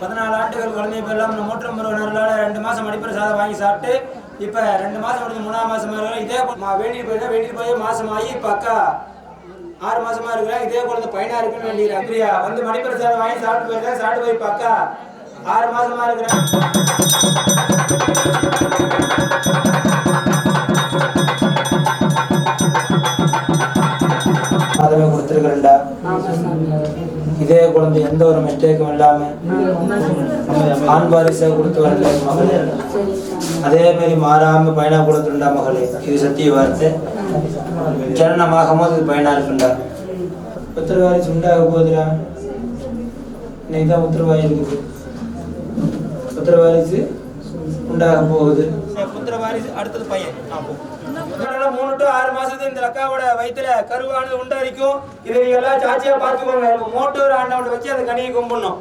பதினாலு ஆண்டுகள் குழந்தை இந்த மூற்றம் முருகனர்களால் ரெண்டு மாசம் அடிப்படை சாதம் வாங்கி சாப்பிட்டு இப்ப ரெண்டு மாசம் முடிஞ்சு மூணாம் மாசமா இருக்கிற இதே வேண்டிட்டு போயிட்டா வேண்டிட்டு போய் மாசம் ஆகி இப்ப அக்கா ஆறு மாசமா இருக்கிறேன் இதே குழந்தை பையனா இருக்குன்னு வேண்டிக்கிறேன் பிரியா வந்து மணிப்பூர் சாதம் வாங்கி சாப்பிட்டு போயிருக்கேன் சாப்பிட்டு போய் இப்ப அக்கா ஆறு மாசமா இருக்கிறேன் அதவே கொடுத்துருக்கிறேன்டா. இதே குழந்தை எந்த ஒரு மிஸ்டேக்கும் இல்லாம ஆண் வாரிசை கொடுத்து வரல மகளே. அதே மாதிரி மாறாம பயனா கொடுத்துருண்டா மகளே. இது சத்திய வார்த்தை. ஜனனமாகும் போது இது இருக்குண்டா? உத்தர வாரிசு உண்டாக போகுதுடா. இன்னைக்கு தான் உத்தரவாயி இருக்குது. உத்தர உண்டாக போகுது. புத்திர வாரிசு அடுத்தது பையன். அதனால மூணு டு ஆறு மாசத்துக்கு இந்த அக்காவோட வயித்துல கருவானது உண்டாரிக்கும் இதை நீங்க எல்லாம் சாட்சியா பார்த்துக்கோங்க. மோட்டோர் ஆண்டவனை வச்சு அந்த கனியை கும்பிடணும்.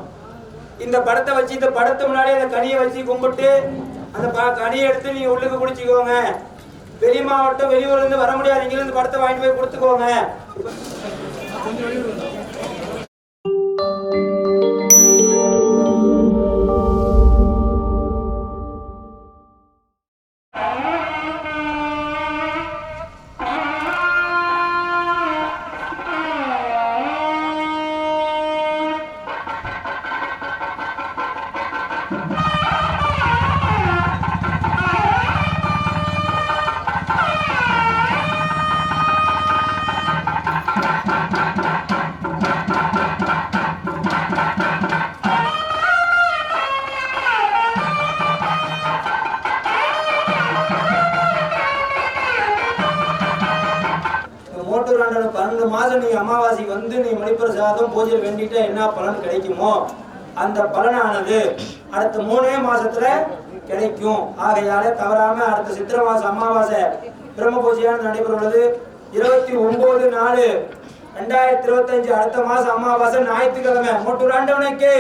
இந்த படத்தை வச்சு இந்த படத்து முன்னாடி அந்த கனியை வச்சு கும்பிட்டு அந்த கனியை எடுத்து நீங்க உள்ளுக்கு குடிச்சுக்கோங்க. வெளி மாவட்டம் வெளியூர்ல இருந்து வர முடியாதீங்க இந்த படத்தை வாங்கிட்டு போய் கொடுத்துக்கோங்க. பூஜை வேண்டிட்டு என்ன பலன் கிடைக்குமோ? அந்த பலனானது அடுத்த மூணே மாசத்துல கிடைக்கும். ஆகையால தவறாம அடுத்த சித்திர மாசம் அமாவாசை பிரம்ம பூஜையான நடைபெற உள்ளது. இருபத்தி ஒன்பது நாலு ரெண்டாயிரத்தி இருபத்தஞ்சு அடுத்த மாசம் அமாவாசை ஞாயிற்றுக்கிழமை. மோட்டூர் ஆண்டவனுக்கு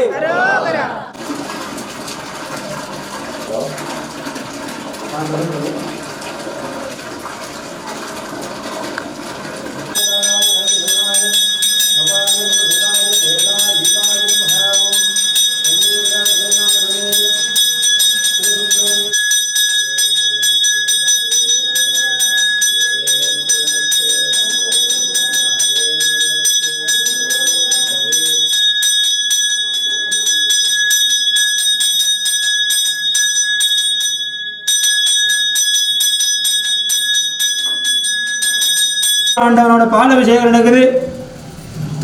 ஆண்டவனோட பால் அபிஷேகம் நடக்குது.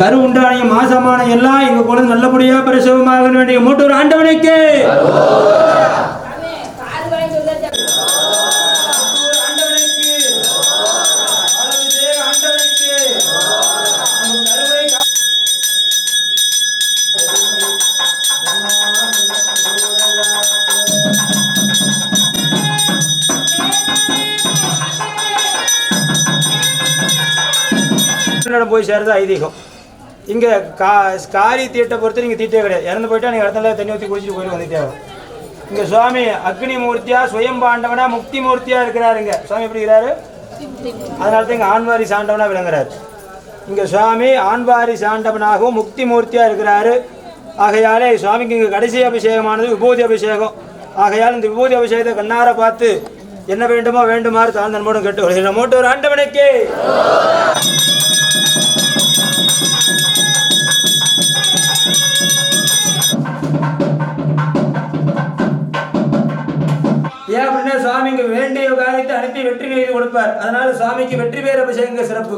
கரு உண்டானிய மாசமான எல்லாம் எங்க குழந்தை நல்லபடியா பிரசவமாக வேண்டிய மூட்டூர் ஆண்டவனுக்கு. கிருஷ்ணனிடம் போய் சேர்றது ஐதீகம். இங்கே கா காரி தீட்டை பொறுத்து நீங்கள் தீட்டே கிடையாது. இறந்து போயிட்டா நீங்கள் இடத்துல தண்ணி ஊற்றி குடிச்சிட்டு போயிட்டு வந்துட்டே இங்கே சுவாமி அக்னி மூர்த்தியா சுயம் பாண்டவனா முக்தி மூர்த்தியா இருக்கிறாருங்க சுவாமி எப்படி இருக்கிறாரு? அதனால தான் இங்கே ஆண்வாரி சாண்டவனா விளங்குறாரு. இங்கே சுவாமி ஆண்வாரி சாண்டவனாகவும் முக்தி மூர்த்தியா இருக்கிறாரு. ஆகையாலே சுவாமிக்கு இங்கே கடைசி அபிஷேகமானது விபூதி அபிஷேகம். ஆகையால் இந்த விபூதி அபிஷேகத்தை கண்ணார பார்த்து என்ன வேண்டுமோ வேண்டுமாறு தாழ்ந்த நண்பனும் கேட்டு வருகிறேன் மூட்டூர் ஆண்டவனுக்கு. ஏன் அப்படின்னா சுவாமிக்கு வேண்டிய காரியத்தை அனுப்பி வெற்றி செய்து கொடுப்பார். அதனால சுவாமிக்கு வெற்றி பேர் அபிஷேகங்க சிறப்பு.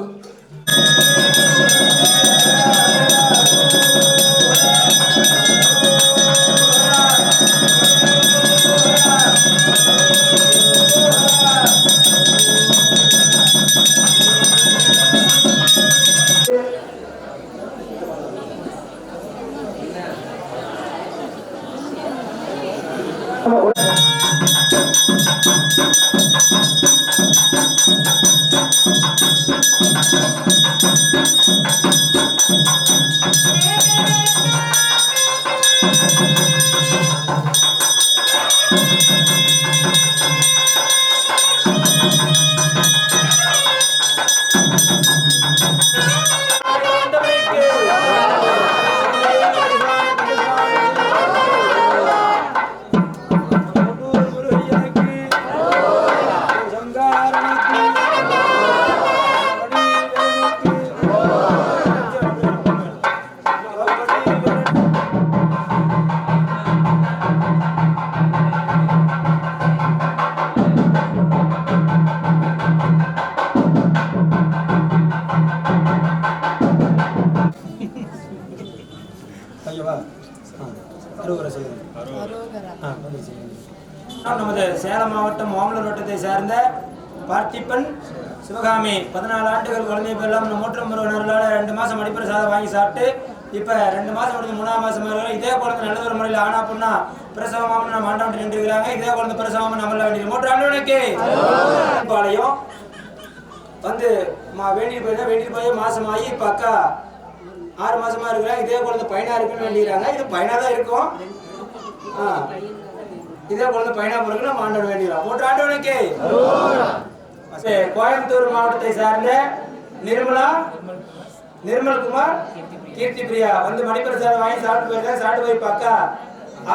ஓமலூர் சேர்ந்த பார்த்திபன் சிவகாமி. பதினாலு ஆண்டுகள் குழந்தை பெறலாம். நம்ம மூற்றம் முருகனர்களால் ரெண்டு மாதம் அடிப்படை சாதம் வாங்கி சாப்பிட்டு இப்போ ரெண்டு மாதம் முடிஞ்சு மூணாம் மாதம் வரை இதே குழந்தை நல்ல ஒரு முறையில் ஆனா பொண்ணா பிரசவமாமன் நம்ம ஆண்டாண்டு நின்றுக்கிறாங்க இதே குழந்தை பிரசவமாமன் நம்மள வேண்டிய மூன்று ஆண்டுகளுக்கு பாளையம் வந்து மா வேண்டிட்டு போய் வேண்டிட்டு போய் மாதம் ஆகி இப்போ அக்கா ஆறு மாதமாக இருக்கிறாங்க. இதே குழந்தை பையனாக இருக்குன்னு வேண்டிக்கிறாங்க. இது பையனாக தான் இருக்கும். ஆ. இதே போல பையனா நம்ம ஆண்டவன் வேண்டிக்கிறோம். மூன்று ஆண்டவனுக்கு. கோயம்புத்தூர் மாவட்டத்தை சார்ந்த நிர்மலா நிர்மல்குமார் கீர்த்தி பிரியா. வந்து மணிப்பிரசாதம் வாங்கி சாப்பிட்டு போயிருக்காங்க சாப்பிட்டு போய் பக்கா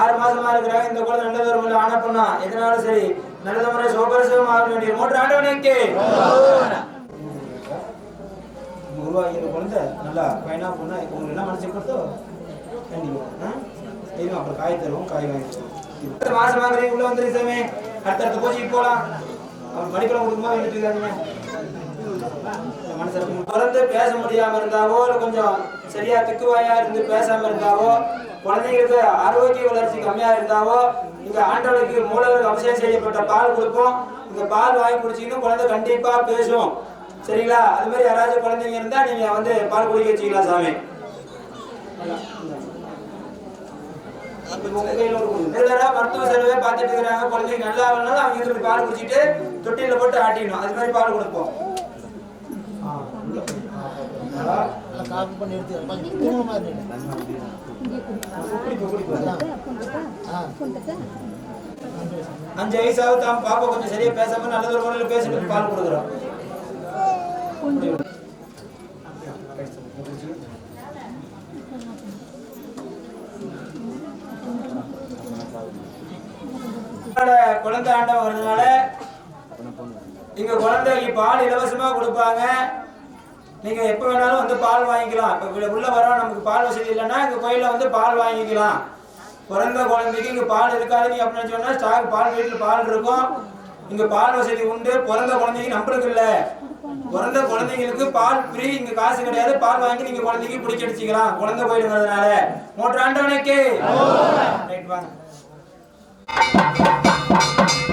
ஆறு மாசமா இருக்கிறாங்க. இந்த குழந்தை நல்ல முறை ஆன எதனாலும் சரி நல்ல முறை சோபரசம் ஆக வேண்டிய மூன்று ஆண்டவனுக்கு. உருவாகி இந்த குழந்தை நல்லா பையனா பண்ணா உங்களுக்கு என்ன மனசு கொடுத்தோ கண்டிப்பா. தெரியும் அப்புறம் காய் தருவோம் காய் வாங்கி தருவோம் அடுத்த மாசம் வாங்குறீங்க உள்ள வந்துரு சாமி. அடுத்தடுத்த பூஜைக்கு போலாம். அவன் படிக்கலாம் கொடுக்குமா வேண்டிட்டு இருக்காங்க பேச முடியாம இருந்தாவோ இல்ல கொஞ்சம் சரியா திக்குவாயா இருந்து பேசாம இருந்தாவோ குழந்தைங்களுக்கு ஆரோக்கிய வளர்ச்சி கம்மியா இருந்தாவோ இந்த ஆண்டவனுக்கு மூலவருக்கு அபிஷேகம் செய்யப்பட்ட பால் கொடுப்போம். இந்த பால் வாங்கி குடிச்சீங்கன்னா குழந்தை கண்டிப்பா பேசும். சரிங்களா? அது மாதிரி யாராச்சும் குழந்தைங்க இருந்தா நீங்க வந்து பால் குடிக்க வச்சுக்கலாம் சாமி. ரெகுலரா மருத்துவ செலவே பார்த்துட்டு இருக்கிறாங்க. குழந்தைங்க நல்லா வரணும் அவங்க இருந்து பால் குடிச்சிட்டு தொட்டியில போட்டு ஆட்டிடணும். அது மாதிரி பால் கொடுப்போம். அஞ்சு வயசாவது தான் பாப்பா கொஞ்சம் சரியா பேசாம நல்ல ஒரு முறையில் பேசிட்டு பால் கொடுக்குறோம். குழந்தை ஆண்டம் வரதுனால இங்க குழந்தைக்கு பால் இலவசமா கொடுப்பாங்க. நீங்க எப்ப வேணாலும் வந்து பால் வாங்கிக்கலாம். இப்ப உள்ள- வர வரோம் நமக்கு பால் வசதி இல்லைன்னா இங்க கோயில வந்து பால் வாங்கிக்கலாம். பிறந்த குழந்தைக்கு இங்க பால் இருக்காது நீ அப்படின்னு சொன்னா ஸ்டாக் பால் வீட்டுல பால் இருக்கும். இங்க பால் வசதி உண்டு. பிறந்த குழந்தைக்கு நம்மளுக்கு இல்ல. பிறந்த குழந்தைங்களுக்கு பால் ஃப்ரீ இங்க காசு கிடையாது. பால் வாங்கி நீங்க குழந்தைக்கு பிடிச்சி அடிச்சுக்கலாம். குழந்தை போயிடுங்கிறதுனால மூன்று ஆண்டவனுக்கு. ரைட் வாங்க.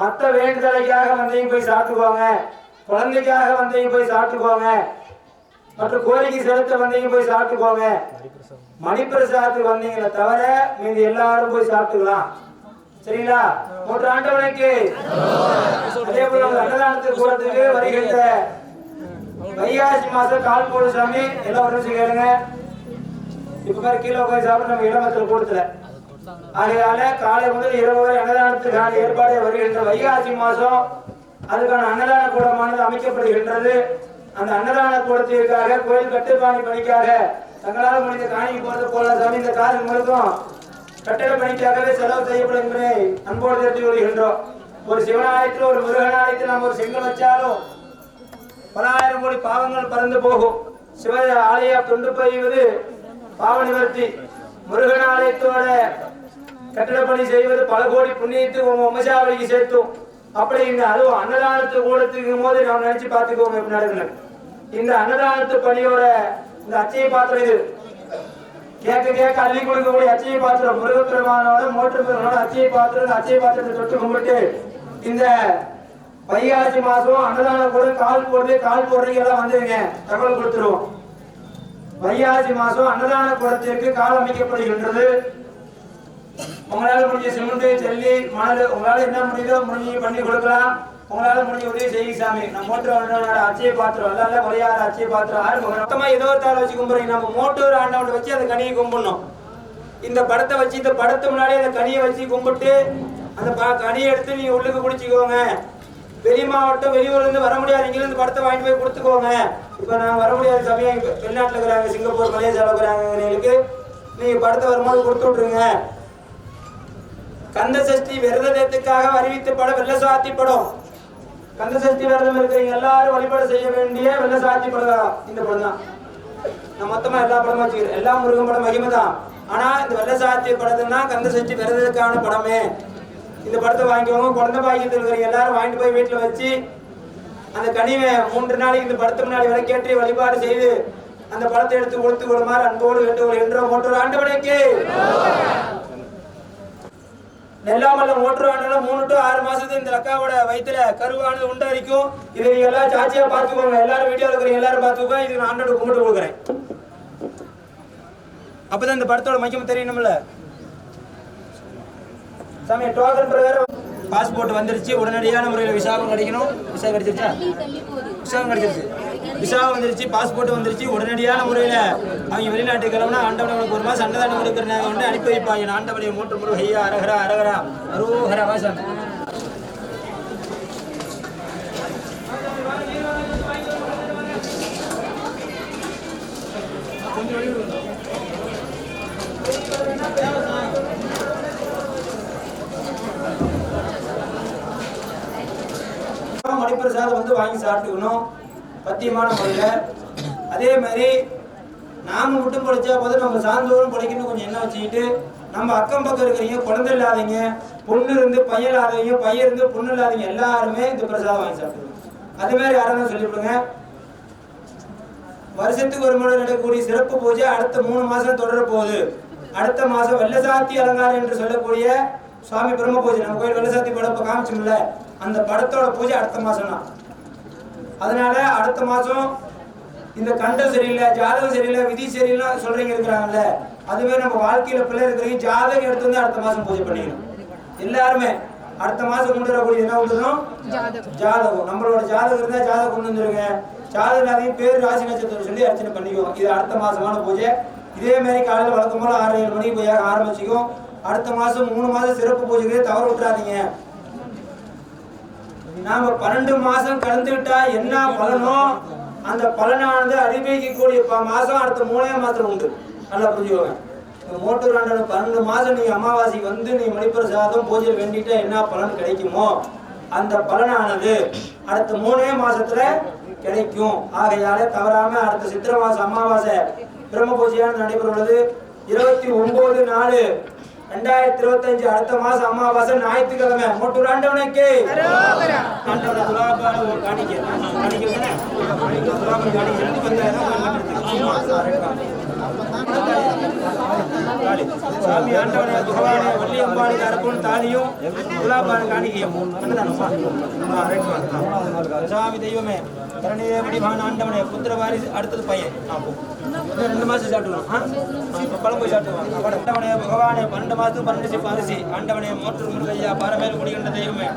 மற்ற வேண்டுதலைக்காக வந்தீங்க போய் சாப்பிட்டுக்கோங்க. குழந்தைக்காக வந்தீங்க போய் சாப்பிட்டுக்கோங்க. மற்ற கோரிக்கை செலுத்த வந்தீங்க போய் சாப்பிட்டுக்கோங்க. மணிப்பிரசாதத்துக்கு வந்தீங்களே தவிர மீதி எல்லாரும் போய் சாப்பிட்டுக்கலாம். சரிங்களா? மூன்று ஆண்டவனுக்கு. அதே போல அன்னதானத்துக்கு போறதுக்கு வருகின்ற வைகாசி மாசம் கால் போடு சாமி எல்லாம் ஒரு கேளுங்க. இப்ப மாதிரி கீழே உட்காந்து சாப்பிட நம்ம இடமத்தில் கொடுத்துல ஆகையால காலை முதல் இரவு வரை அன்னதானத்துக்கான ஏற்பாடு வருகின்ற வைகாசி மாசம் அதுக்கான அன்னதான கூடமானது அமைக்கப்படுகின்றது. அந்த அன்னதான கூடத்திற்காக கோயில் கட்டுப்பாணி பணிக்காக தங்களால் முடிந்த காணிக்கு போறது போல சாமி இந்த காலம் முழுக்கும் கட்டட பணிக்காகவே செலவு செய்யப்படும் என்பதை அன்போடு தெரிந்து கொள்கின்றோம். ஒரு சிவனாலயத்தில் ஒரு முருகனாலயத்தில் நம்ம ஒரு செங்கல் வச்சாலும் பல ஆயிரம் கோடி பாவங்கள் பறந்து போகும். சிவ ஆலய தொண்டு பெய்வது பாவ நிவர்த்தி. முருகன் ஆலயத்தோட கட்டிட பணி செய்வது பல கோடி புண்ணியத்து உங்க வம்சாவளிக்கு சேர்த்தும். அப்படி இந்த அதுவும் அன்னதானத்து கூடத்துக்கும் போது நம்ம நினைச்சு பார்த்துக்கோங்க எப்படி நடக்கணும் இந்த அன்னதானத்து பணியோட இந்த அச்சய பாத்திரம் இது. கேட்க கேட்க அள்ளி கொடுக்கக்கூடிய அச்சய பாத்திரம் முருகப்பெருமானோட மோட்டர் பெருமானோட அச்சய பாத்திரம் இந்த அச்சய பாத்திரத்தை தொட்டு கும்பிட்டு இந்த வைகாசி மாசம் அன்னதானம் கூட கால் போடுது கால் போடுறீங்க எல்லாம் வந்துருங்க. தகவல் கொடுத்துருவோம். வைகாசி மாசம் அன்னதான கூடத்திற்கு கால் அமைக்கப்படுகின்றது உங்களால முடிஞ்ச சிமெண்ட் ஜல்லி மணல் உங்களால என்ன முடியுதோ முடிஞ்சு பண்ணி கொடுக்கலாம். உங்களால முடிஞ்ச உதவி செய்யுங்க சாமி. நம்ம மோட்டர் ஆண்டவனோட அச்சய பாத்திரம் அல்லாத குறையாத அச்சய பாத்திரம் ஆறு மொத்தமா ஏதோ ஒரு தாள் வச்சு கும்பிடுறீங்க. நம்ம மோட்டர் ஆண்டவன் வச்சு அந்த கனியை கும்பிடணும். இந்த படத்தை வச்சு இந்த படத்து முன்னாடி அந்த கனியை வச்சு கும்பிட்டு அந்த கனியை எடுத்து நீங்க உள்ளுக்கு குடிச்சுக்கோங்க. வெளி மாவட்டம் வெளியூர்ல இருந்து வர முடியாது. இங்க படத்தை வாங்கிட்டு போய் கொடுத்துக்கோங்க. இப்ப நான் வர முடியாத சமயம் வெளிநாட்டில் வெளிநாட்டுல இருக்கிறாங்க சிங்கப்பூர் மலேசியாவில் இருக்கிறாங்க. எங்களுக்கு நீங்க படத்தை வரும்போது கொடுத்து விட்டுருங்க. கந்த சஷ்டி விரதத்துக்காக அறிவித்த படம் வெள்ள சாத்தி படம். கந்த சஷ்டி விரதம் இருக்கிறவங்க எல்லாரும் வழிபாடு செய்ய வேண்டிய வெள்ள சாத்தி படம் இந்த படம் தான். நான் மொத்தமா எல்லா படமும் வச்சுக்கிறேன். எல்லா முருகன் படம் மகிமை தான். ஆனா இந்த வெள்ள சாத்திய படத்துனா கந்த சஷ்டி விரதத்துக்கான படமே. இந்த படத்தை வாங்கிக்கோங்க. குழந்தை பாக்கியத்தில் இருக்கிறவங்க எல்லாரும் வாங்கிட்டு போய் வீட்டுல வச்சு அந்த கனிவை மூன்று நாளைக்கு இந்த படத்து முன்னாடி விளக்கேற்றி வழிபாடு செய்து அந்த படத்தை எடுத்து கொடுத்து கொள்ளுமாறு அன்போடு வேண்டுகோள் என்றோ மூன்று ஆண்டவனுக்கு நெல்லாமல்ல ஆண்டாலும் மூணு டு ஆறு மாசத்துக்கு இந்த அக்காவோட வயித்துல கருவானது உண்டாரிக்கும் இதை எல்லாம் சாட்சியா பார்த்துக்கோங்க. எல்லாரும் வீடியோ இருக்கிறீங்க எல்லாரும் பார்த்துக்கோங்க. இது நான் ஆண்டோட கும்பிட்டு கொடுக்குறேன். அப்பதான் இந்த படத்தோட மகிமை தெரியணும்ல. சாமி டோக்கன் பிரகாரம் பாஸ்போர்ட் வந்துருச்சு. உடனடியான முறையில் விசாகம் கிடைக்கணும். விசா கிடைச்சிருச்சா? விசாகம் கிடைச்சிருச்சு. விசா வந்துருச்சு பாஸ்போர்ட் வந்துருச்சு உடனடியான முறையில் அவங்க வெளிநாட்டுக்கு கிளம்புனா ஆண்டவனுக்கு ஒரு மாதம் அன்னதானம் கொடுக்குறாங்க வந்து அனுப்பி வைப்பாங்க ஆண்டவனை மூன்று முறை ஐயா அரகரா அரகரா அரோகர வாசம் மணிப்பிரசாதம் வந்து வாங்கி சாப்பிட்டுக்கணும். பத்தியமான முறையில். அதே மாதிரி நாம் மட்டும் பிழைச்சா போது நம்ம சார்ந்தோரும் பிழைக்கணும் கொஞ்சம் என்ன வச்சுக்கிட்டு நம்ம அக்கம் பக்கம் இருக்கிறீங்க குழந்தை இல்லாதீங்க பொண்ணு இருந்து பையன் இல்லாதவங்க பையன் இருந்து பொண்ணு இல்லாதவங்க எல்லாருமே இந்த பிரசாதம் வாங்கி சாப்பிடுவோம் அதே மாதிரி யாராவது சொல்லிவிடுங்க. வருஷத்துக்கு ஒரு முறை நடக்கக்கூடிய சிறப்பு பூஜை அடுத்த மூணு மாசம் தொடர போகுது. அடுத்த மாசம் வெள்ளசாத்தி அலங்காரம் என்று சொல்லக்கூடிய சுவாமி பிரம்ம பூஜை. நம்ம கோயில் வெள்ளசாத்தி படம் இப்ப காமிச்சோம்ல அந்த படத்தோட பூஜை அடுத்த மாசம் தான் அதனால அடுத்த மாசம் இந்த கண்டம் சரியில்லை ஜாதகம் சரியில்லை விதி சரியில்லை சொல்றீங்க இருக்கிறாங்கல்ல அதுவே நம்ம வாழ்க்கையில பிள்ளை இருக்கிறவங்க ஜாதகம் எடுத்து வந்து அடுத்த மாசம் பூஜை பண்ணிக்கணும். எல்லாருமே அடுத்த மாசம் கொண்டு வரக்கூடிய என்ன கொண்டுறோம் ஜாதகம். நம்மளோட ஜாதகம் இருந்தா ஜாதகம் கொண்டு வந்துருங்க. ஜாதகம் இல்லாதையும் பேர் ராசி நட்சத்திரம் சொல்லி அர்ச்சனை பண்ணிக்குவோம் இது அடுத்த மாசமான பூஜை. இதே மாதிரி காலையில் வழக்கம் போல ஆறு ஏழு மணிக்கு போய் ஆரம்பிச்சுக்கும் அடுத்த மாசம் மூணு மாசம் சிறப்பு பூஜைக்கு தவறு விட்டுறாதீங்க. நாம பன்னெண்டு மாசம் கலந்துக்கிட்டா என்ன பலனோ அந்த பலனானது அறிவிக்கக்கூடிய ப- மாசம் அடுத்த மூணே மாசம் உண்டு. நல்லா புரிஞ்சுக்கோங்க. மோட்டர் ஆண்டன பன்னெண்டு மாசம் நீங்க அமாவாசைக்கு வந்து நீ மணிப்பிரசாதம் பூஜை வேண்டிட்டா என்ன பலன் கிடைக்குமோ அந்த பலனானது அடுத்த மூணே மாசத்துல கிடைக்கும். ஆகையால தவறாம அடுத்த சித்திர மாசம் அமாவாசை பிரம்ம பூஜையானது நடைபெற உள்ளது இருபத்தி ஒன்பது நாலு ரெண்டாயிரத்தி இருபத்தஞ்சு அடுத்த மாசம் அமாவாசை ஞாயிற்றுக்கிழமை. மோட்டூர் ஆண்டவனுக்கு காணிக்கை. காணிக்கை காணிக்கை. சாமி ஆண்டவனே பகவானே வள்ளி அம்பாளுக்கு அரப்பன் தாலியும் குலாபான காணிக்கையும் சாமி தெய்வமே கரணியே வடிவான ஆண்டவனே புத்திர வாரிசு அடுத்தது பையன் ஆ, ரெண்டு மாசம் சாப்பிட்டுக்கலாம் ஆ? ஆ, இப்ப ஆண்டவனே பகவானே பன்னெண்டு மாசத்துக்கு பன்னெண்டு சிப்பு அரிசி ஆண்டவனே மோட்டர் முருகையா பாரமேல் குடிகின்ற தெய்வமே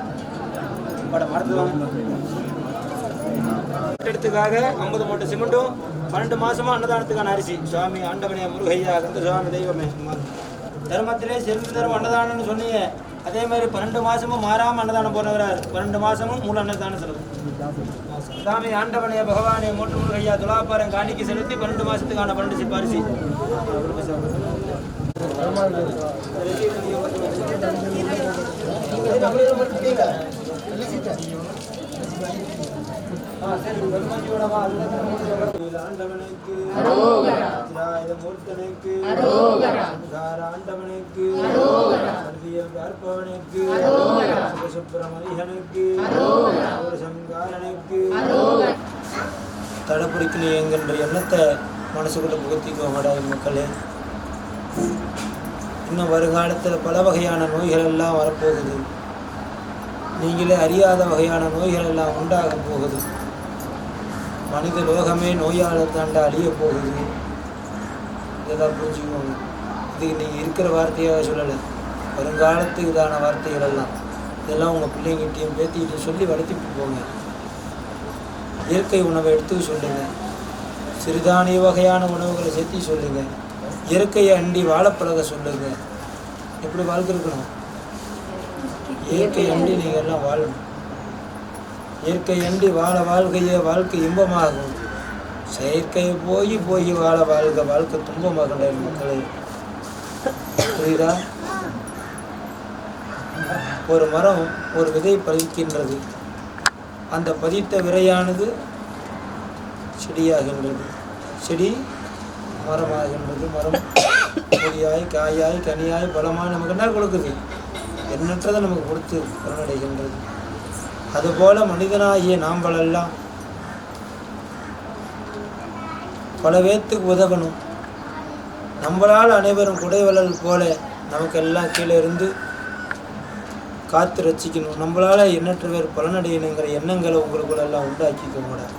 படம் மறந்துடுவாங்க எடுத்துக்காக ஐம்பது மூட்டை சிமெண்ட்டும் பன்னெண்டு மாசமா அன்னதானத்துக்கான அரிசி. சுவாமி ஆண்டவனே முருகையா கந்த சுவாமி தெய்வமே. தர்மத்திலே சிறந்த தரும் அன்னதானம்னு சொன்னீங்க. அதே மாதிரி பன்னெண்டு மாசமும் மாறாம அன்னதானம் போனவரார் பன்னெண்டு மாசமும் மூணு அன்னதானம் செலவு. சாமி ஆண்டவனே பகவானே மூன்று முருகையா துலாபாரம் காணிக்கு செலுத்தி பன்னெண்டு மாசத்துக்கான பன்னெண்டு சிப்பாரிசி அரிசி. ஆண்டவனுக்கு மூர்த்தனுக்கு ஆண்டவனுக்கு சர்வியல் பார்ப்பவனுக்கு சுப்பிரமணியனுக்கு சங்காரனுக்கு தடப்பிடிக்கணும் என்கின்ற எண்ணத்தை மனசுக்குள்ள புகுத்திக்கோங்கடா மக்களே. இன்னும் வருங்காலத்தில் பல வகையான நோய்கள் எல்லாம் வரப்போகுது. நீங்களே அறியாத வகையான நோய்கள் எல்லாம் உண்டாக போகுது. மனித லோகமே நோயாளர் தாண்டா அழிய போகுது. இதெல்லாம் புரிஞ்சுக்கோங்க. இதுக்கு நீங்கள் இருக்கிற வார்த்தையாக சொல்லலை. வருங்காலத்துக்கு இதான வார்த்தைகள் எல்லாம். இதெல்லாம் உங்கள் பிள்ளைங்கிட்டையும் பேத்திக்கிட்டையும் சொல்லி வளர்த்திட்டு போங்க. இயற்கை உணவை எடுத்து சொல்லுங்கள் சிறுதானிய வகையான உணவுகளை சேர்த்து சொல்லுங்கள் இயற்கையை அண்டி வாழப்பழக சொல்லுங்கள் எப்படி வாழ்க்கை இருக்கணும் இயற்கை அண்டி நீங்கள் எல்லாம் வாழணும். இயற்கை வாழ வாழ்க்கையே வாழ்க்கை இன்பமாகும். செயற்கையை போய் போய் வாழ வாழ்க வாழ்க்கை துன்பமாக மக்களே. புரியுதா? ஒரு மரம் ஒரு விதை பதிக்கின்றது. அந்த பதித்த விரையானது செடியாகின்றது. செடி மரமாகின்றது. மரம் கொடியாய் காயாய் கனியாய் பலமாய் நமக்கு என்ன கொடுக்குது? எண்ணற்றதை நமக்கு கொடுத்து பலனடைகின்றது அதுபோல மனிதனாகிய நாம்களெல்லாம் பல பேர்த்துக்கு உதவணும். நம்மளால் அனைவரும் குடைவளல் போல நமக்கெல்லாம் கீழே இருந்து காத்து ரசிக்கணும். நம்மளால் எண்ணற்ற பேர் பலனடையணுங்கிற எண்ணங்களை உங்களுக்குள்ள எல்லாம் கூடாது.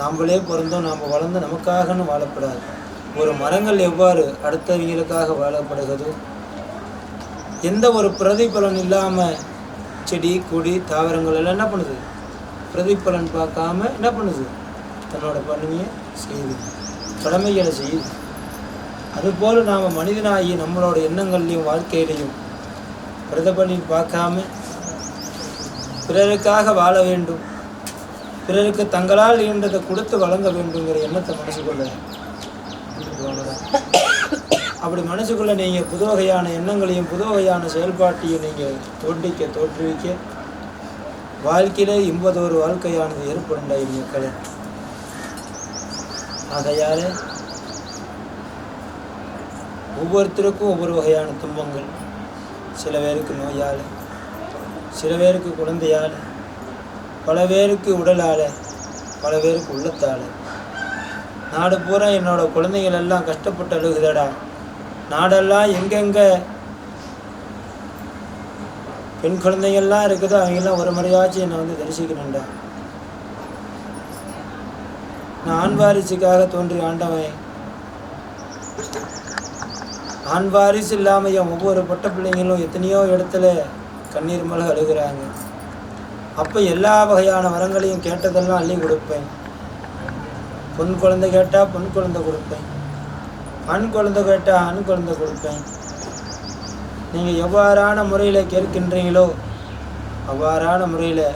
நாம்மளே பிறந்தோம் நாம் வளர்ந்து நமக்காகன்னு வாழப்படாது. ஒரு மரங்கள் எவ்வாறு அடுத்தவங்களுக்காக வாழப்படுகிறதோ எந்த ஒரு பிரதிபலன் இல்லாமல் செடி கொடி தாவரங்கள் எல்லாம் என்ன பண்ணுது? பிரதிபலன் பார்க்காம என்ன பண்ணுது? தன்னோட பணியை செய்யுது. கடமைகளை செய்யுது. அதுபோல் நாம் மனிதனாகி நம்மளோட எண்ணங்கள்லையும் வாழ்க்கையிலையும் பிரதிபலன் பார்க்காம பிறருக்காக வாழ வேண்டும். பிறருக்கு தங்களால் ஈன்றதை கொடுத்து வழங்க வேண்டுங்கிற எண்ணத்தை மனசுக்குள்ள அப்படி மனசுக்குள்ளே நீங்கள் புது வகையான எண்ணங்களையும் புது வகையான செயல்பாட்டையும் நீங்கள் தோண்டிக்க தோற்றுவிக்க வாழ்க்கையிலே இன்பதொரு வாழ்க்கையானது ஏற்படுண்டா மக்களே. ஆகையால் ஒவ்வொருத்தருக்கும் ஒவ்வொரு வகையான துன்பங்கள். சில பேருக்கு நோயால் சில பேருக்கு குழந்தையால் பல பேருக்கு உடலால் பல பேருக்கு உள்ளத்தால். நாடு பூரா என்னோடய குழந்தைகள் எல்லாம் கஷ்டப்பட்டு அழுகுதடா. நாடெல்லாம் எங்கெங்கே பெண் குழந்தைகள்லாம் இருக்குதோ அவங்கெல்லாம் ஒரு முறையாச்சும் என்னை வந்து தரிசிக்கணுண்டா நான் ஆண் வாரிசுக்காக தோன்றி ஆண்டவன் ஆண் வாரிசு இல்லாமல் என் ஒவ்வொரு பொட்ட பிள்ளைங்களும் எத்தனையோ இடத்துல கண்ணீர் மலக அழுகிறாங்க. அப்போ எல்லா வகையான வரங்களையும் கேட்டதெல்லாம் அள்ளி கொடுப்பேன். பொன் குழந்தை கேட்டால் பொன் குழந்தை கொடுப்பேன். ஆண் குழந்தை கேட்டால் ஆண் குழந்தை கொடுப்பேன். நீங்கள் எவ்வாறான முறையில் கேட்கின்றீங்களோ அவ்வாறான முறையில்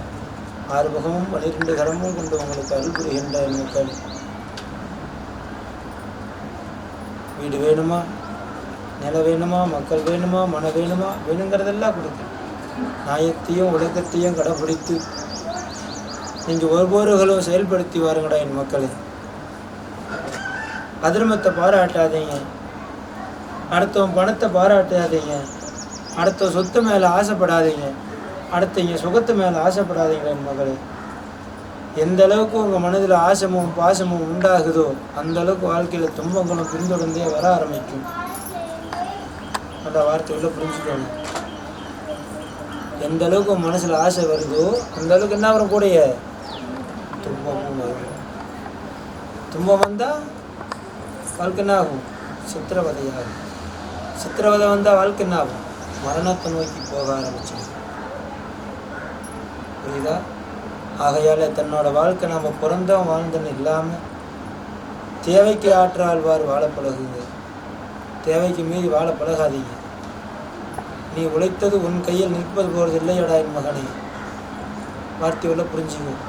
ஆறுமுகமும் பனிரெண்டு கரமும் கொண்டு உங்களுக்கு அருள் புரிகின்ற மக்கள். வீடு வேணுமா? நிலம் வேணுமா? மக்கள் வேணுமா? மன வேணுமா? வேணுங்கிறதெல்லாம் கொடுக்கும் நியாயத்தையும் ஒழுக்கத்தையும் கடைபிடித்து நீங்கள் ஒவ்வொருகளும் செயல்படுத்தி வாருங்கடா என் மக்களே. அதர்மத்தை பாராட்டாதீங்க. அடுத்தவன் பணத்தை பாராட்டாதீங்க. அடுத்த சொத்து மேலே ஆசைப்படாதீங்க. அடுத்தவங்க சுகத்து மேலே ஆசைப்படாதீங்க என் மகளே. எந்த அளவுக்கு உங்கள் மனதில் ஆசமும் பாசமும் உண்டாகுதோ அந்த அளவுக்கு வாழ்க்கையில் துன்பங்களும் பின்தொடர்ந்தே வர ஆரம்பிக்கும். அந்த வார்த்தைகளை புரிஞ்சுக்கணும் எந்த அளவுக்கு உன் மனசில் ஆசை வருதோ அந்த அளவுக்கு என்ன வரக்கூடிய துன்பமும் வரும். துன்பம் வந்தால் வாழ்க்கை என்ன ஆகும் சித்திரவதையாகும். சித்திரவதை வந்தால் வாழ்க்கை என்ன ஆகும் மரணத்தை நோக்கி போக ஆரம்பிச்சிடும். புரியுதா? ஆகையால் தன்னோட வாழ்க்கை நம்ம பிறந்தோம் வாழ்ந்தோன்னு இல்லாமல் தேவைக்கு ஆற்றாழ்வார் வாழ பழகுங்க தேவைக்கு மீறி வாழ பழகாதீங்க. நீ உழைத்தது உன் கையில் நிற்பது போகிறது இல்லையடா என் மகனே. வார்த்தையோட புரிஞ்சுக்கும்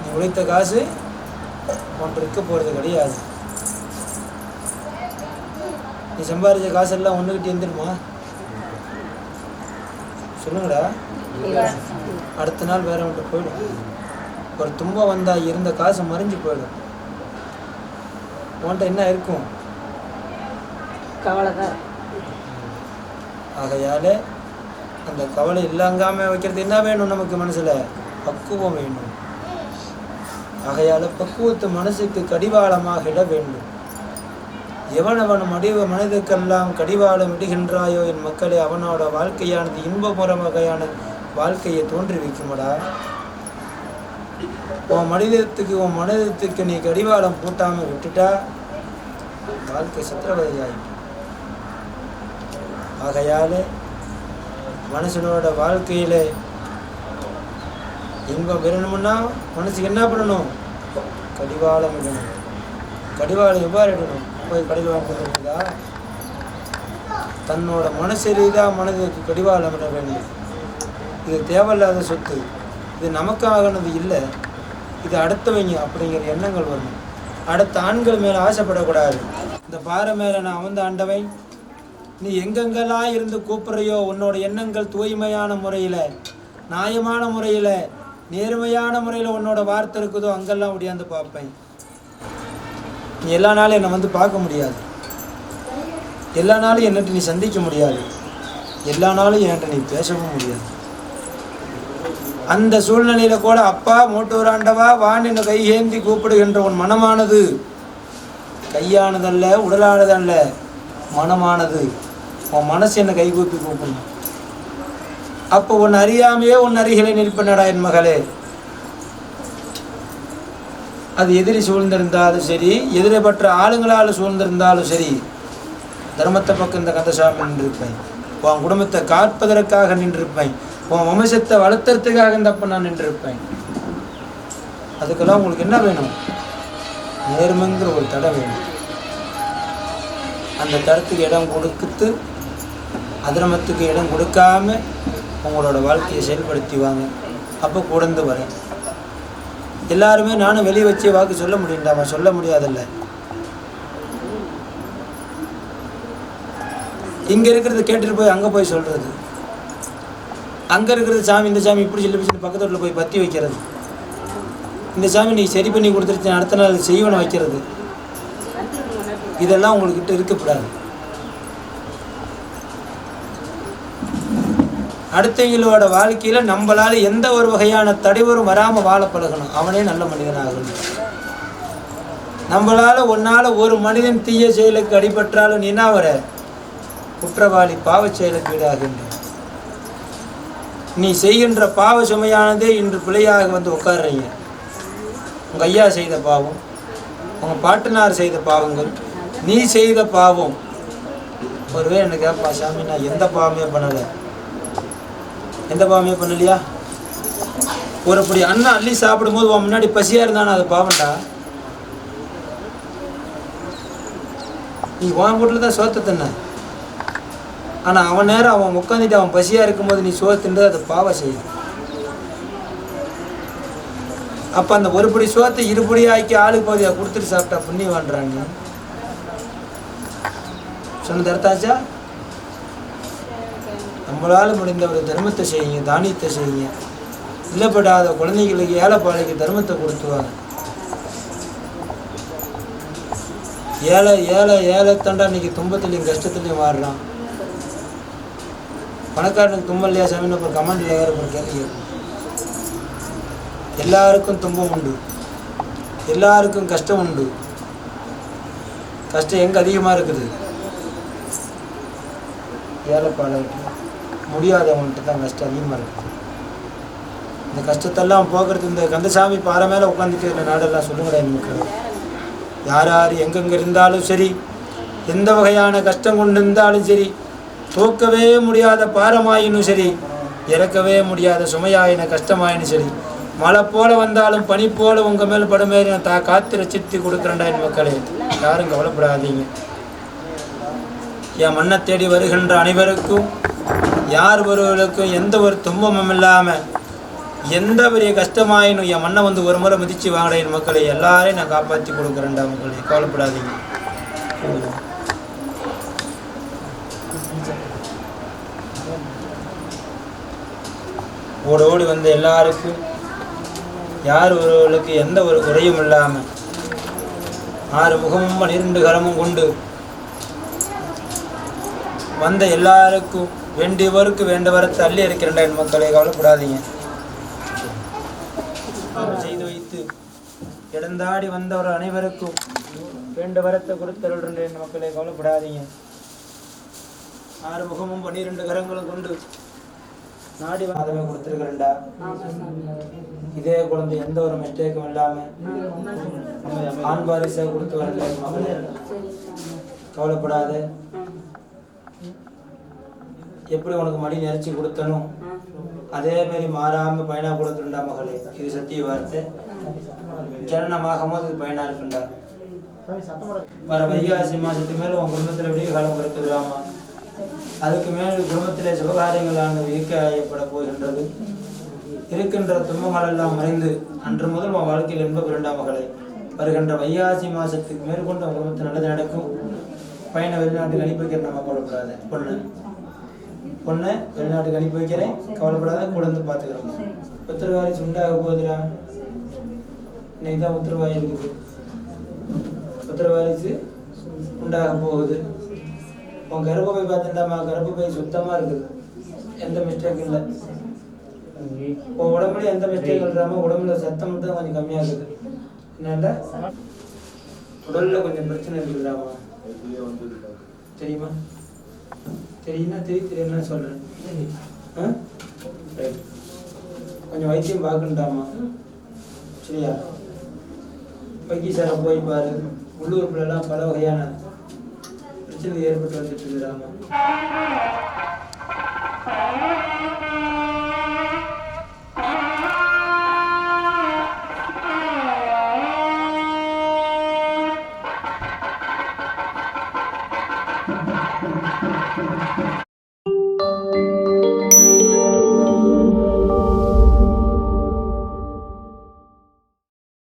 நீ உழைத்த காசு ஒன்று இருக்க போகிறது கிடையாது. நீ சம்பாதிச்ச காசெல்லாம் ஒன்றுகிட்ட இருந்துருமா? சொல்லுங்கடா. அடுத்த நாள் வேற ஒன்று போயிடும். ஒரு துன்பம் வந்தா இருந்த காசு மறைஞ்சு போயிடும். உன்கிட்ட என்ன இருக்கும்? கவலை தான் ஆகையால அந்த கவலை இல்லாங்காம வைக்கிறது என்ன வேணும் நமக்கு மனசுல? பக்குவம் வேணும். ஆகையால பக்குவத்து மனசுக்கு கடிவாளமாக இட வேண்டும். எவனவன் மடிவ மனிதக்கெல்லாம் கடிவாளம் இடுகின்றாயோ என் மக்களே அவனோட வாழ்க்கையானது இன்பமுற வகையான வாழ்க்கையை தோன்றி வைக்குமடா உன் மனிதத்துக்கு உன் மனிதத்துக்கு நீ கடிவாளம் பூட்டாம விட்டுட்டா வாழ்க்கை சித்திரவதையாயிடும் ஆகையால மனுஷனோட வாழ்க்கையில இன்பம் பெறணும்னா மனசுக்கு என்ன பண்ணணும்? கடிவாளம் இடணும். கடிவாளம் எவ்வாறு இடணும்? போய் கடிவாளம் பண்ணுறதா தன்னோட மனசு ரீதியாக மனதுக்கு கடிவாளம் இட வேண்டும். இது தேவையில்லாத சொத்து. இது நமக்காகனது இல்லை. இது அடுத்தவங்க அப்படிங்கிற எண்ணங்கள் வரணும். அடுத்த ஆண்கள் மேலே ஆசைப்படக்கூடாது. இந்த பாறை மேலே நான் அமர்ந்த ஆண்டவன் நீ எங்கெங்கெல்லாம் இருந்து கூப்பிட்றையோ உன்னோட எண்ணங்கள் தூய்மையான முறையில் நியாயமான முறையில் நேர்மையான முறையில் உன்னோட வார்த்தை இருக்குதோ அங்கெல்லாம் ஒடியாந்து பார்ப்பேன். நீ எல்லா நாளும் என்னை வந்து பார்க்க முடியாது. எல்லா நாளும் என்னட்டு நீ சந்திக்க முடியாது. எல்லா நாளும் என்கிட்ட நீ பேசவும் முடியாது. அந்த சூழ்நிலையில கூட அப்பா மூட்டூராண்டவா வான் என்னை கையேந்தி கூப்பிடுகின்ற உன் மனமானது கையானதல்ல உடலானதல்ல மனமானது. உன் மனசு என்னை கைகூப்பி கூப்பிடணும் அப்போ உன் அறியாமையே உன் அருகிலே நிற்பனடா என் மகளே. அது எதிரி சூழ்ந்திருந்தாலும் சரி எதிரப்பட்ட ஆளுங்களால் சூழ்ந்திருந்தாலும் சரி தர்மத்தை பக்கம் இந்த கந்தசாமி நின்றிருப்பேன். உன் குடும்பத்தை காப்பதற்காக நின்றிருப்பேன். உன் வம்சத்தை வளர்த்துறதுக்காக இந்த அப்போ நான் நின்றிருப்பேன். அதுக்கெல்லாம் உங்களுக்கு என்ன வேணும்? நேர்மைங்கிற ஒரு தடை வேணும். அந்த தடத்துக்கு இடம் கொடுத்து அதிரமத்துக்கு இடம் கொடுக்காம உங்களோட வாழ்க்கையை செயல்படுத்தி வாங்க. அப்போ கூடந்து வரேன். எல்லாருமே நானும் வெளியே வச்சு வாக்கு சொல்ல முடியுண்டாமா சொல்ல முடியாதல்ல. இங்க இருக்கிறத கேட்டுட்டு போய் அங்க போய் சொல்றது. அங்க இருக்கிறது சாமி இந்த சாமி இப்படி சொல்லி சொல்லி பக்கத்து வீட்டில் போய் பத்தி வைக்கிறது. இந்த சாமி நீ சரி பண்ணி கொடுத்துருச்சு அடுத்த நாள் செய்வனை வைக்கிறது. இதெல்லாம் உங்கள்கிட்ட இருக்கக்கூடாது அடுத்தவங்களோட வாழ்க்கையில் நம்மளால் எந்த ஒரு வகையான தடைவரும் வராமல் வாழ பழகணும். அவனே நல்ல மனிதனாகணும். நம்மளால் ஒன்றால் ஒரு மனிதன் தீய செயலுக்கு அடிபட்டாலும் நீனா என்ன வர குற்றவாளி பாவச் செயலுக்கு ஈடாகின்ற. நீ செய்கின்ற பாவ சுமையானதே இன்று பிழையாக வந்து உட்கார்றீங்க உங்கள் ஐயா செய்த பாவம் உங்கள் பாட்டனார் செய்த பாவங்கள் நீ செய்த பாவம். ஒருவே என்ன கேட்பா சாமி நான் எந்த பாவமே பண்ணலை. எந்த பாவமே பண்ணலையா? ஒரு அப்படி அண்ணன் அள்ளி சாப்பிடும்போது உன் முன்னாடி பசியா இருந்தானா அது பாவண்டா நீ உன் வீட்டில் தான் சோத்த தின்ன. ஆனால் அவன் நேரம் அவன் உட்காந்துட்டு அவன் பசியாக இருக்கும்போது நீ சோறு தின்றது அது பாவம் செய்யும். அப்போ அந்த ஒருபடி சோத்தை இருபடி ஆக்கி ஆளுக்கு பாதியாக கொடுத்துட்டு சாப்பிட்டா புண்ணியம் நீ சொன்னதாச்சா உங்களால் முடிந்த ஒரு தர்மத்தை செய்யுங்க தானியத்தை செய்யுங்க. இல்லப்படாத குழந்தைகளுக்கு ஏழைப்பாளைக்கு தர்மத்தை கொடுத்துவாங்க ஏழை ஏழை ஏழை தண்டா இன்னைக்கு துன்பத்துலையும் கஷ்டத்துலையும் மாறுறான் பணக்காரனுக்கு தும்பம் இல்லையா சாமின்னு அப்புறம் கமெண்ட்ல வேற ஒரு கேள்வி கேட்கும். எல்லாருக்கும் துன்பம் உண்டு. எல்லாருக்கும் கஷ்டம் உண்டு. கஷ்டம் எங்கே அதிகமாக இருக்குது? ஏழைப்பாளைக்கு முடியாதவன்ட்டு தான் கஷ்டம் அதிகமாக இருக்குது இந்த கஷ்டத்தெல்லாம் போக்குறது இந்த கந்தசாமி பாறை மேலே உட்காந்துட்டு இந்த நாடெல்லாம் சொல்லுங்களேன் நமக்கு யார் யார் எங்கெங்கே இருந்தாலும் சரி எந்த வகையான கஷ்டம் கொண்டு இருந்தாலும் சரி தூக்கவே முடியாத பாரமாயினும் சரி இறக்கவே முடியாத சுமையாயின கஷ்டமாயினும் சரி மழை போல வந்தாலும் பனி போல உங்கள் மேல் படுமேறி நான் தா காத்து ரசித்து கொடுக்குறேன்டா என் மக்களே. யாரும் கவலைப்படாதீங்க. என் மண்ணை தேடி வருகின்ற அனைவருக்கும் யார் ஒருவருக்கும் எந்த ஒரு துன்பமும் இல்லாமல் எந்த பெரிய கஷ்டமாயினும் என் மண்ணை வந்து ஒரு முறை மிதிச்சு வாங்கடா என் மக்களை எல்லாரையும் நான் காப்பாற்றி கொடுக்குறேன்டா மக்களை. கவலைப்படாதீங்க. ஓட ஓடி வந்த எல்லாருக்கும் யார் ஒருவர்களுக்கு எந்த ஒரு குறையும் இல்லாமல் ஆறு முகமும் பன்னிரண்டு கரமும் கொண்டு வந்த எல்லாருக்கும் வேண்டியவருக்கு வேண்டவரை தள்ளி இருக்கிறேன் என் மக்களை கவலைப்படாதீங்க. செய்து வைத்து இடந்தாடி வந்தவர் அனைவருக்கும் வேண்டு வரத்தை கொடுத்தருள்கின்ற என் மக்களை கவலைப்படாதீங்க. ஆறு முகமும் பன்னிரண்டு கரங்களும் கொண்டு நாடி மாதமே கொடுத்துருக்கிறேன்டா. இதே குழந்தை எந்த ஒரு மிஸ்டேக்கும் இல்லாம ஆண் கொடுத்து வரல கவலைப்படாது. மகளே எப்படி உனக்கு மடி நெரிச்சு கொடுத்தனோ அதே மாதிரி மாறாம பயனா கொடுத்துருண்டா மகளே. இது சத்திய வார்த்தை. ஜனனமாகும் போது பயனா இருக்குண்டா வர வைகாசி மாசத்துக்கு மேல உன் குடும்பத்துல விடிய காலம் பிறக்குதுராமா அதுக்கு மேல் குடும்பத்திலே சுபகாரியங்களான ஐயப்பட போகின்றது. இருக்கின்ற துன்பங்கள் எல்லாம் மறைந்து அன்று முதல் உன் வாழ்க்கையில் என்ப இரண்டாம் மகளே. வருகின்ற வைகாசி மாசத்துக்கு மேற்கொண்டு உன் குடும்பத்தில் நல்லது நடக்கும். பையனை வெளிநாட்டுக்கு அனுப்பிக்கிற நம்ம கவலைப்படாத பொண்ணு. பொண்ணை வெளிநாட்டுக்கு அனுப்பி வைக்கிறேன். கவலைப்படாத கூட வந்து பார்த்துக்கிறோம். உத்தரவாரி சுண்டாக போகுதுடா. இன்னைக்கு தான் உத்தரவாயி இருக்குது. உத்தரவாரிசு உண்டாக போகுது. உன் கர்ப்பப்பை பார்த்துட்டாமா கர்ப்பப்பை சுத்தமாக இருக்குது. எந்த மிஸ்டேக்கும் இல்லை. உன் உடம்புல எந்த மிஸ்டேக் இல்லாமல் உடம்புல சத்தம் மட்டும் கொஞ்சம் கம்மியாக இருக்குது. என்னடா உடலில் கொஞ்சம் பிரச்சனை இருக்குதுடாமா தெரியுமா? தெரியுமா தெரிய தெரியும்னு சொல்றேன். ஆ? கொஞ்சம் வைத்தியம் பார்க்கண்டாமா சரியா? வைத்தியசாலை போய் பாரு. உள்ளூர்ல எல்லாம் பல வகையான பிரச்சனை ஏற்பட்டு வந்துட்டு இருக்குதாமா